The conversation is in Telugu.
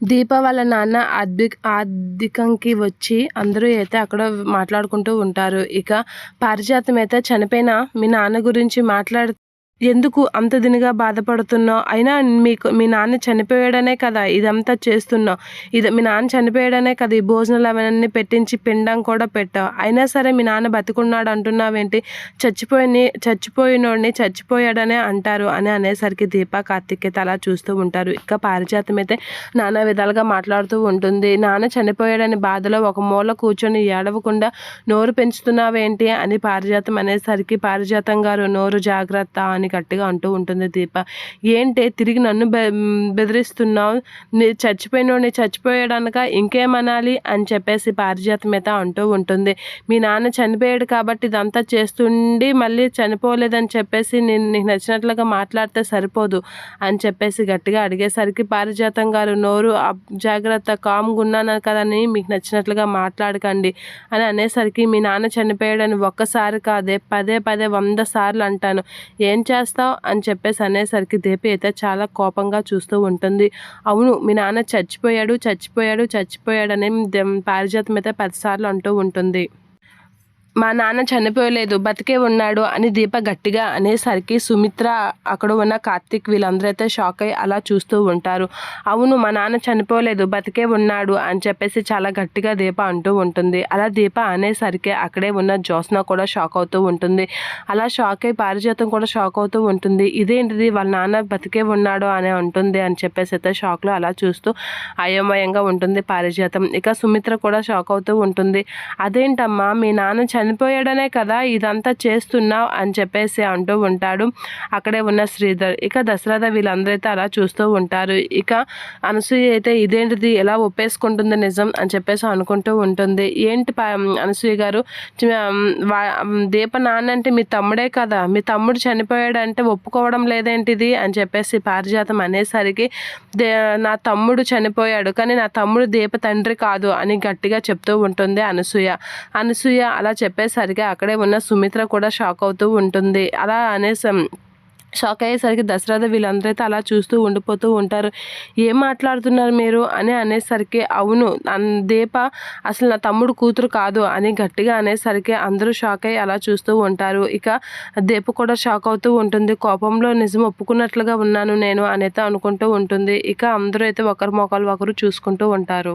దీప వాళ్ళ నాన్న ఆర్థిక ఆర్థికంకి వచ్చి అందరూ అయితే అక్కడ మాట్లాడుకుంటూ ఉంటారు. ఇక పారిజాతం అయితే చనిపోయిన మీ నాన్న గురించి మాట్లాడు ఎందుకు అంత దినిగా బాధపడుతున్నావు? అయినా మీకు మీ నాన్న చనిపోయాడనే కదా ఇదంతా చేస్తున్నావు. ఇది మీ నాన్న చనిపోయాడనే కదా ఈ భోజనాలు అవన్నీ పెట్టించి పిండం కూడా పెట్టావు. అయినా సరే మీ నాన్న బతికున్నాడు అంటున్నావేంటి? చచ్చిపోయిన చచ్చిపోయినోడిని చచ్చిపోయాడనే అంటారు అని అనేసరికి దీప కార్తికేత అలా చూస్తూ ఉంటారు. ఇక పారిజాతం అయితే నానా విధాలుగా మాట్లాడుతూ ఉంటుంది. నాన్న చనిపోయాడని బాధలో ఒక మూల కూర్చొని ఏడవకుండా నోరు పెంచుతున్నావేంటి అని పారిజాతం అనేసరికి పారిజాతం గారు నోరు జాగ్రత్త అని అని గట్టిగా అంటూ ఉంటుంది దీప. ఏంటి తిరిగి నన్ను బె బెదిరిస్తున్నావు? నీ చచ్చిపోయినోడిని చచ్చిపోయాడనక? ఇంకేమనాలి? అని చెప్పేసి పారిజాతమేత మీద అంటూ ఉంటుంది. మీ నాన్న చనిపోయాడు కాబట్టి ఇదంతా చేస్తుండి మళ్ళీ చనిపోలేదని చెప్పేసి నేను నీకు నచ్చినట్లుగా మాట్లాడితే సరిపోదు అని చెప్పేసి గట్టిగా అడిగేసరికి పారిజాతం గారు నోరు జాగ్రత్త కామ్గా ఉన్నాను కదని మీకు నచ్చినట్లుగా మాట్లాడకండి అని అనేసరికి మీ నాన్న చనిపోయాడని ఒక్కసారి కాదే పదే పదే వంద సార్లు అంటాను. ఏం చేస్తావు అని చెప్పేసి అనేసరికి దీపి అయితే చాలా కోపంగా చూస్తూ ఉంటుంది. అవును మీ నాన్న చచ్చిపోయాడు చచ్చిపోయాడు చచ్చిపోయాడని పారిజాతం అయితే పదిసార్లు అంటూ ఉంటుంది. మా నాన్న చనిపోయలేదు బతికే ఉన్నాడు అని దీప గట్టిగా అనేసరికి సుమిత్ర అక్కడ ఉన్న కార్తిక్ వీళ్ళందరూ అయితే షాక్ అయ్యి అలా చూస్తూ ఉంటారు. అవును మా నాన్న చనిపోలేదు బతికే ఉన్నాడు అని చెప్పేసి చాలా గట్టిగా దీప అంటూ ఉంటుంది. అలా దీప అనేసరికి అక్కడే ఉన్న జ్యోత్స్న కూడా షాక్ అవుతూ ఉంటుంది. అలా షాక్ అయ్యి పారిజాతం కూడా షాక్ అవుతూ ఉంటుంది. ఇదేంటిది? వాళ్ళ నాన్న బతికే ఉన్నాడు అని ఉంటుంది అని చెప్పేసి అయితే షాక్లో అలా చూస్తూ అయోమయంగా ఉంటుంది పారిజాతం. ఇక సుమిత్ర కూడా షాక్ అవుతూ ఉంటుంది. అదేంటమ్మా? మీ నాన్న చనిపోయాడనే కదా ఇదంతా చేస్తున్నావు అని చెప్పేసి అంటూ ఉంటాడు. అక్కడే ఉన్న శ్రీధర్. ఇక దశరథ వీళ్ళందరైతే అలా చూస్తూ ఉంటారు. ఇక అనసూయ అయితే ఇదేంటిది? ఎలా ఒప్పేసుకుంటుంది నిజం అని చెప్పేసి అనుకుంటూ ఉంటుంది. ఏంటి అనసూయ గారు? దీప నాన్న అంటే మీ తమ్ముడే కదా. మీ తమ్ముడు చనిపోయాడంటే ఒప్పుకోవడం లేదేంటిది? అని చెప్పేసి పారిజాతం అనేసరికి దే నా తమ్ముడు చనిపోయాడు. కానీ నా తమ్ముడు దీప తండ్రి కాదు అని గట్టిగా చెప్తూ ఉంటుంది అనసూయ. అనసూయ అలా చెప్పేసరికి అక్కడే ఉన్న సుమిత్ర కూడా షాక్ అవుతూ ఉంటుంది. అలా అనేసి షాక్ అయ్యేసరికి దశరథ వీళ్ళందరైతే అలా చూస్తూ ఉండిపోతూ ఉంటారు. ఏం మాట్లాడుతున్నారు మీరు? అని అనేసరికి అవును దీప అసలు నా తమ్ముడు కూతురు కాదు అని గట్టిగా అనేసరికి అందరూ షాక్ అయ్యి అలా చూస్తూ ఉంటారు. ఇక దీప కూడా షాక్ అవుతూ ఉంటుంది. కోపంలో నిజం ఒప్పుకున్నట్లుగా ఉన్నాను నేను అనేది అనుకుంటూ ఉంటుంది. ఇక అందరూ అయితే ఒకరి మొక్కలు ఒకరు చూసుకుంటూ ఉంటారు.